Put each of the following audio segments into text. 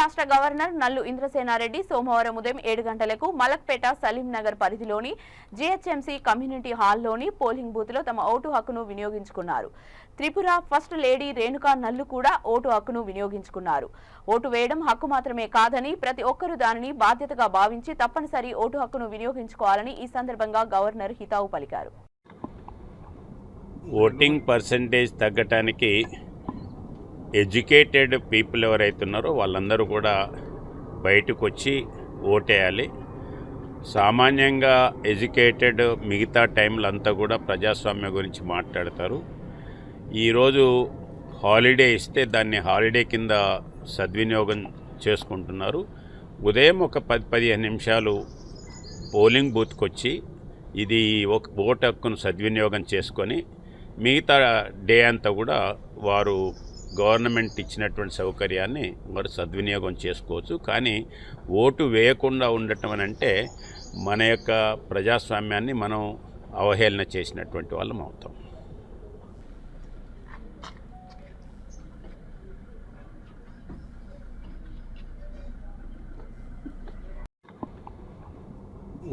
రాష్ట్ర గవర్నర్ నల్లు ఇంద్రసేనారెడ్డి సోమవారం ఉదయం ఏడు గంటలకు మలక్పేట సలీంనగర్ పరిధిలోని జీహెచ్ఎంసీ కమ్యూనిటీ హాల్లోని పోలింగ్ బూత్లో తమ ఓటు హక్కును వినియోగించుకున్నారు. త్రిపుర ఫస్ట్ లేడీ రేణుకా నల్లు కూడా ఓటు హక్కును వినియోగించుకున్నారు. ఓటు వేయడం హక్కు మాత్రమే కాదని ప్రతి ఒక్కరూ దానిని బాధ్యతగా భావించి తప్పనిసరి ఓటు హక్కును వినియోగించుకోవాలని ఈ సందర్భంగా గవర్నర్ హితావు పలికారు. ఓటింగ్ పర్సంటేజ్ తగ్గటానికి ఎడ్యుకేటెడ్ పీపుల్ ఎవరైతే ఉన్నారో వాళ్ళందరూ కూడా బయటకు వచ్చి ఓటేయాలి. సామాన్యంగా ఎడ్యుకేటెడ్ మిగతా టైంలో అంతా కూడా ప్రజాస్వామ్యం గురించి మాట్లాడతారు. ఈరోజు హాలిడే ఇస్తే దాన్ని హాలిడే కింద సద్వినియోగం చేసుకుంటున్నారు. ఉదయం ఒక పది పదిహేను నిమిషాలు పోలింగ్ బూత్కి వచ్చి ఇది ఒక ఓటు హక్కును సద్వినియోగం చేసుకొని మిగతా డే అంతా కూడా వారు గవర్నమెంట్ ఇచ్చినటువంటి సౌకర్యాన్ని వారు సద్వినియోగం చేసుకోవచ్చు. కానీ ఓటు వేయకుండా ఉండటం అని అంటే మన యొక్క ప్రజాస్వామ్యాన్ని మనం అవహేళన చేసినటువంటి వాళ్ళం అవుతాం.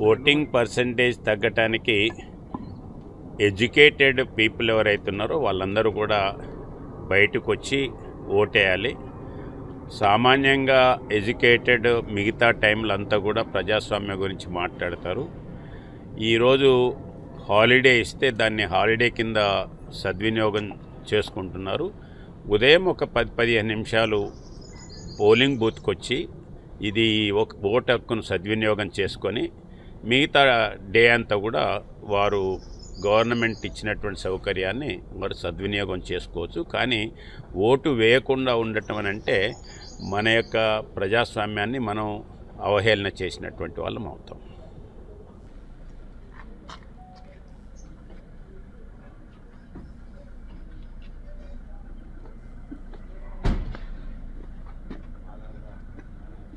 ఓటింగ్ పర్సంటేజ్ తగ్గటానికి ఎడ్యుకేటెడ్ పీపుల్ ఎవరైతే ఉన్నారో వాళ్ళందరూ కూడా బయటకు వచ్చి ఓటేయాలి. సామాన్యంగా ఎడ్యుకేటెడ్ మిగతా టైంలో అంతా కూడా ప్రజాస్వామ్యం గురించి మాట్లాడతారు. ఈరోజు హాలిడే ఇస్తే దాన్ని హాలిడే కింద సద్వినియోగం చేసుకుంటున్నారు. ఉదయం ఒక పది పదిహేను నిమిషాలు పోలింగ్ బూత్కి వచ్చి ఇది ఒక ఓటు హక్కును సద్వినియోగం చేసుకొని మిగతా డే అంతా కూడా వారు గవర్నమెంట్ ఇచ్చినటువంటి సౌకర్యాన్ని వారు సద్వినియోగం చేసుకోవచ్చు. కానీ ఓటు వేయకుండా ఉండటం అని అంటే మన యొక్క ప్రజాస్వామ్యాన్ని మనం అవహేళన చేసినటువంటి వాళ్ళం అవుతాం.